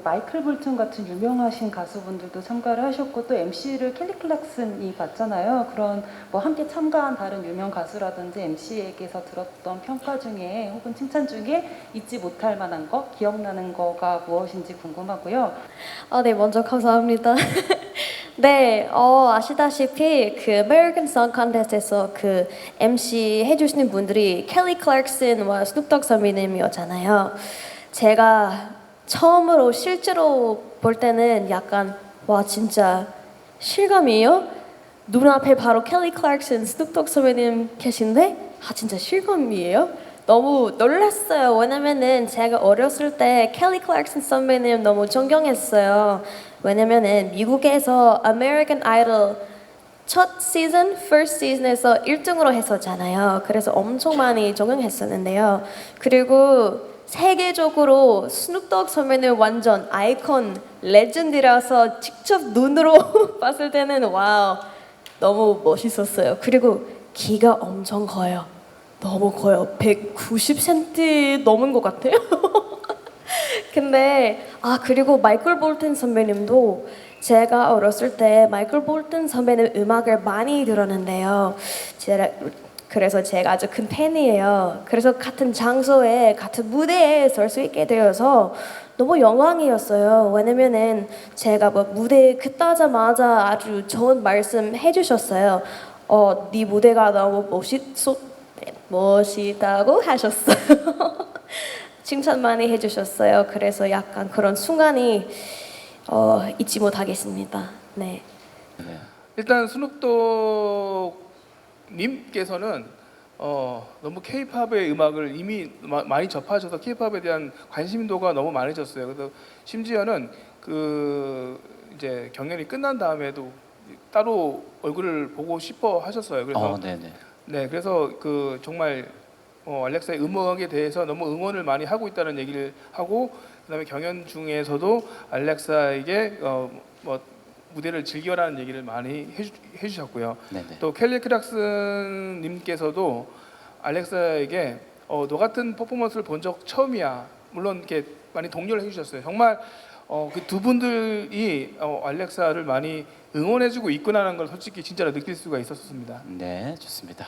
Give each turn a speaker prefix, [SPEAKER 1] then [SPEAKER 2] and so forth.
[SPEAKER 1] 그 마이클 볼튼 같은 유명하신 가수분들도 참가를 하셨고 또 MC를 켈리 클락슨이 맡잖아요. 그런 뭐 함께 참가한 다른 유명 가수라든지 MC에게서 들었던 평가 중에 혹은 칭찬 중에 잊지 못할 만한 거, 기억나는 거가 무엇인지 궁금하고요.
[SPEAKER 2] 아, 네, 먼저 감사합니다. 네, 어, 아시다시피 그 American Song Contest에서 그 MC 해주시는 분들이 켈리 클락슨과 스눕독 선배님이었잖아요. 제가 처음으로 실제로 볼 때는 약간 와 진짜 실감이에요? 눈앞에 바로 켈리 클락슨, 스눕독 선배님 계신데 아 진짜 실감이에요? 너무 놀랐어요. 왜냐면은 제가 어렸을 때 켈리 클락슨 선배님 너무 존경했어요. 왜냐면은 미국에서 American Idol 첫 시즌, first season에서 1등으로 했었잖아요. 그래서 엄청 많이 적응했었는데요. 그리고 세계적으로 스눕독 선배는 완전 아이콘, 레전드라서 직접 눈으로 봤을 때는 와우, 너무 멋있었어요. 그리고 키가 엄청 커요. 너무 커요. 190cm 넘은 것 같아요. 근데 아 그리고 마이클 볼튼 선배님도 제가 어렸을 때 마이클 볼튼 선배님 음악을 많이 들었는데요. 제가 그래서 제가 아주 큰 팬이에요. 그래서 같은 장소에 같은 무대에 설 수 있게 되어서 너무 영광이었어요. 왜냐면은 제가 뭐 무대에 끝나자마자 아주 좋은 말씀 해주셨어요. 어, 네 무대가 너무 멋있어, 멋있다고 하셨어요. 칭찬 많이 해주셨어요. 그래서 약간 그런 순간이 어, 잊지 못하겠습니다. 네.
[SPEAKER 3] 일단 스눕독 님께서는 어, 너무 케이팝의 음악을 이미 마- 많이 접하셔서 케이팝에 대한 관심도가 너무 많으셨어요. 그래서 심지어는 그 이제 경연이 끝난 다음에도 따로 얼굴을 보고 싶어 하셨어요. 그래서
[SPEAKER 4] 어, 네네.
[SPEAKER 3] 네, 그래서 그 정말 어, 알렉사의 음악에 대해서 너무 응원을 많이 하고 있다는 얘기를 하고 그다음에 경연 중에서도 알렉사에게 어, 뭐 무대를 즐겨라는 얘기를 많이 해주, 해주셨고요.
[SPEAKER 4] 네네.
[SPEAKER 3] 또 켈리 크락슨 님께서도 알렉사에게 어, 너 같은 퍼포먼스를 본 적 처음이야. 물론 이렇게 많이 독려를 해주셨어요. 정말 어, 그 두 분들이 어, 알렉사를 많이 응원해주고 있구나라는 걸 솔직히 진짜로 느낄 수가 있었습니다.
[SPEAKER 4] 네, 좋습니다.